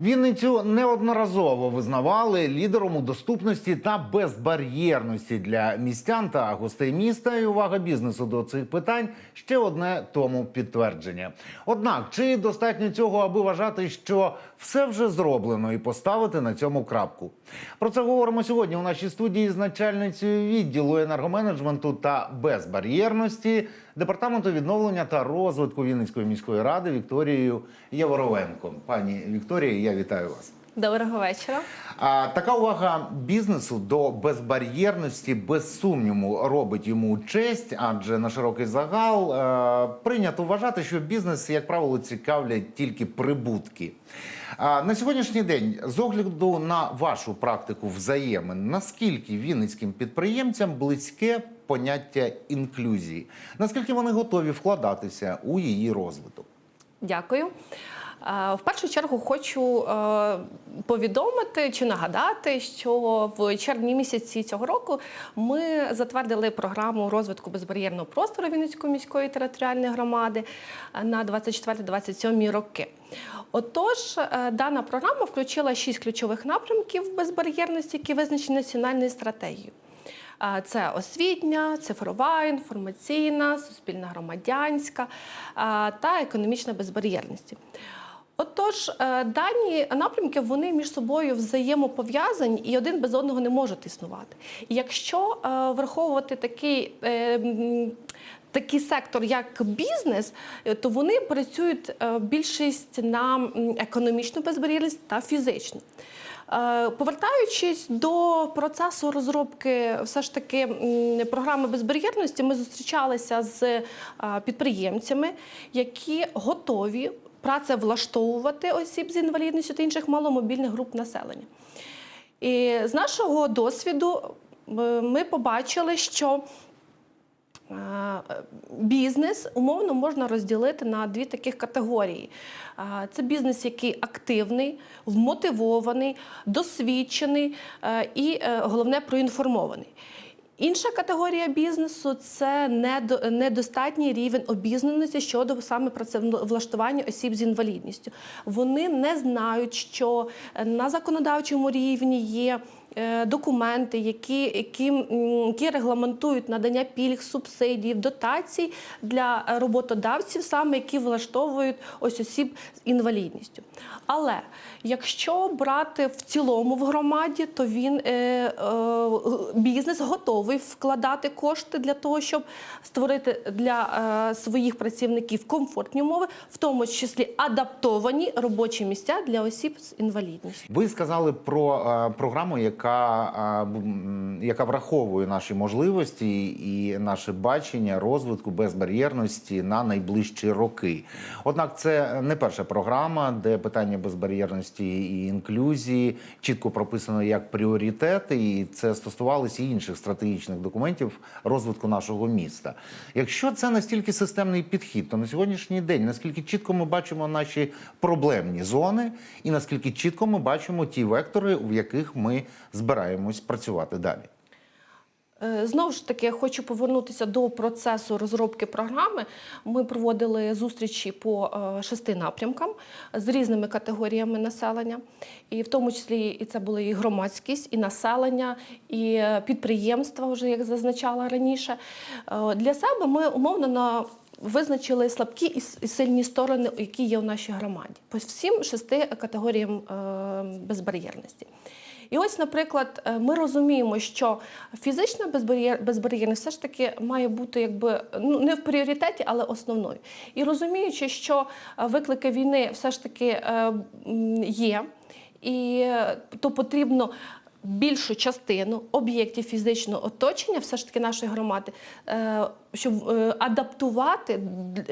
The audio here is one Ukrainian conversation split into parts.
Вінницю неодноразово визнавали лідером у доступності та безбар'єрності для містян та гостей міста. І увага бізнесу до цих питань ще одне тому підтвердження. Однак, чи достатньо цього, аби вважати, що все вже зроблено, і поставити на цьому крапку? Про це говоримо сьогодні у нашій студії з начальницею відділу енергоменеджменту та безбар'єрності департаменту відновлення та розвитку Вінницької міської ради Вікторією Яворовенко. Пані Вікторія, я вітаю вас. Доброго вечора. А така увага бізнесу до безбар'єрності без сумніву робить йому честь, адже на широкий загал е, прийнято вважати, що бізнес, як правило, цікавлять тільки прибутки. А на сьогоднішній день, з огляду на вашу практику взаємин, наскільки вінницьким підприємцям близьке поняття інклюзії? Наскільки вони готові вкладатися у її розвиток? Дякую. В першу чергу хочу е, повідомити чи нагадати, що в червні місяці цього року ми затвердили програму розвитку безбар'єрного простору Вінницької міської територіальної громади е, на 24-27 роки. Отож, е, дана програма включила шість ключових напрямків безбар'єрності, які визначені національною стратегією. Це освітня, цифрова, інформаційна, суспільна громадянська та економічна безбар'єрність. Отож, е, дані напрямки вони між собою взаємопов'язані і один без одного не можуть існувати. Якщо е, враховувати такий. е, Такий сектор, як бізнес, е, то вони працюють більшість на економічну безбар'єрність та фізичну. Повертаючись до процесу розробки все ж таки програми безбар'єрності, ми зустрічалися з підприємцями, які готові працевлаштовувати осіб з інвалідністю та інших маломобільних груп населення. І з нашого досвіду ми побачили, що Е, Бізнес умовно можна розділити на дві таких категорії. Е, Це бізнес, який активний, вмотивований, досвідчений е, і головне проінформований. Інша категорія бізнесу це недо- недостатній рівень обізнаності щодо саме працевлаштування осіб з інвалідністю. Вони не знають, що на законодавчому рівні є документи, які, які, які регламентують надання пільг, субсидій, дотацій для е, роботодавців, саме які влаштовують ось осіб з інвалідністю. Але якщо брати в цілому в громаді, то він е, е, бізнес готовий вкладати кошти для того, щоб створити для е, своїх працівників комфортні умови, в тому числі адаптовані робочі місця для осіб з інвалідністю. Ви сказали про е, програму, яка, м, яка враховує наші можливості і наше бачення розвитку безбар'єрності на найближчі роки. Однак це не перша програма, де питання безбар'єрності і інклюзії чітко прописано як пріоритет, і це стосувалося і інших стратегічних документів розвитку нашого міста. Якщо це настільки системний підхід, то на сьогоднішній день наскільки чітко ми бачимо наші проблемні зони, і наскільки чітко ми бачимо ті вектори, в яких ми збираємось працювати далі. Е, Знову ж таки, я хочу повернутися до процесу розробки програми. Ми проводили зустрічі по е, шести напрямкам з різними категоріями населення, і в тому числі і це були і громадськість, і населення, і е, підприємства, вже як зазначала раніше. Для себе ми умовно на Визначили слабкі і сильні сторони, які є в нашій громаді, по всім шести категоріям безбар'єрності. І ось, наприклад, е, ми розуміємо, що фізична безбар'єр- безбар'єрність все ж таки має бути якби ну не в пріоритеті, але основною. І розуміючи, що е, виклики війни все ж таки е, є, і то потрібно. Більшу частину об'єктів фізичного оточення, все ж таки нашої громади, е, щоб е, адаптувати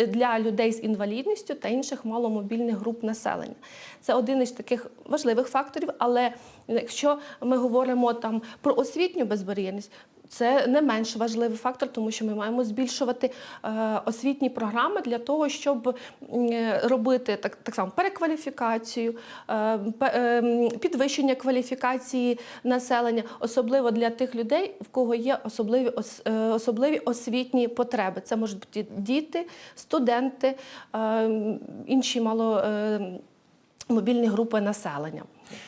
для людей з інвалідністю та інших маломобільних груп населення. Це один із таких важливих факторів. Але якщо ми говоримо там про освітню безбар'єрність, це не менш важливий фактор, тому що ми маємо збільшувати е, освітні програми для того, щоб робити так, так само перекваліфікацію, е, е, підвищення кваліфікації населення, особливо для тих людей, в кого є особливі особливі освітні потреби. Це можуть бути діти, студенти, інші мало. мобільні групи населення.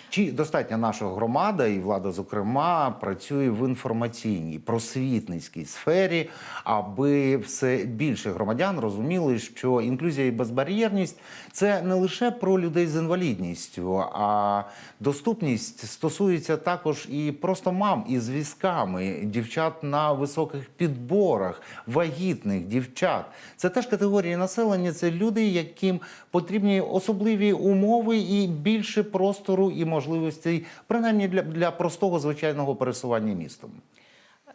Чи достатньо наша громада і влада, зокрема, працює в інформаційній просвітницькій сфері, аби все більше громадян розуміли, що інклюзія і безбар'єрність це не лише про людей з інвалідністю, а доступність стосується також і просто мам із візками, дівчат на високих підборах, вагітних дівчат. Це теж категорії населення. Це люди, яким потрібні особливі умови і більше простору і можливостей, принаймні для, для простого звичайного пересування містом.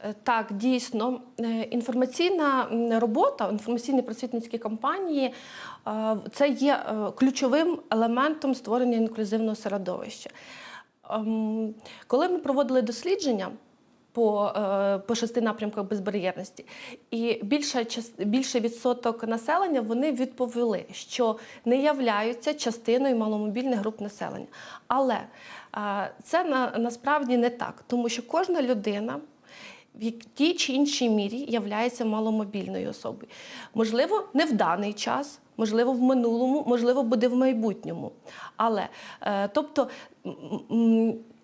Е, Так, дійсно, Е, інформаційна робота, інформаційні просвітницькі кампанії е, це є ключовим елементом створення інклюзивного середовища. Ем, Коли ми проводили дослідження по, е, по шести напрямках безбар'єрності, і більша час- більший відсоток населення вони відповіли, що не являються частиною маломобільних груп населення. Але е, це на, насправді не так, тому що кожна людина в тій чи іншій мірі являється маломобільною особою. Можливо, не в даний час, можливо, в минулому, можливо, буде в майбутньому. Але е, тобто,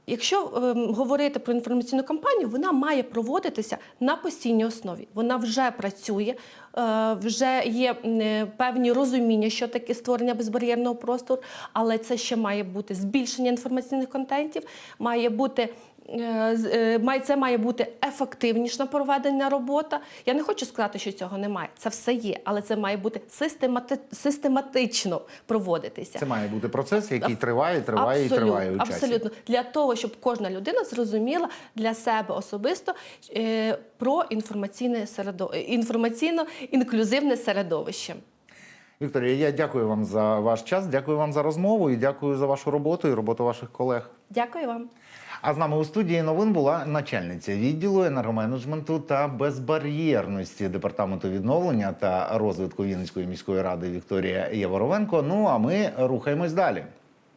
якщо ем, говорити про інформаційну кампанію, вона має проводитися на постійній основі. Вона вже працює, е, вже є е, певні розуміння, що таке створення безбар'єрного простору, але це ще має бути збільшення інформаційних контентів, має бути. Е, е, Це має бути ефективніша проведена робота. Я не хочу сказати, що цього немає. Це все є, але це має бути системати- систематично проводитися. Це має бути процес, який триває, триває і триває у часі. абсолютно для того, щоб кожна людина зрозуміла для себе особисто е, про інформаційне середо... інформаційно-інклюзивне середовище. Вікторія, я дякую вам за ваш час, дякую вам за розмову і дякую за вашу роботу і роботу ваших колег. Дякую вам. А з нами у студії новин була начальниця відділу енергоменеджменту та безбар'єрності департаменту відновлення та розвитку Вінницької міської ради Вікторія Яворовенко. Ну а ми рухаємось далі.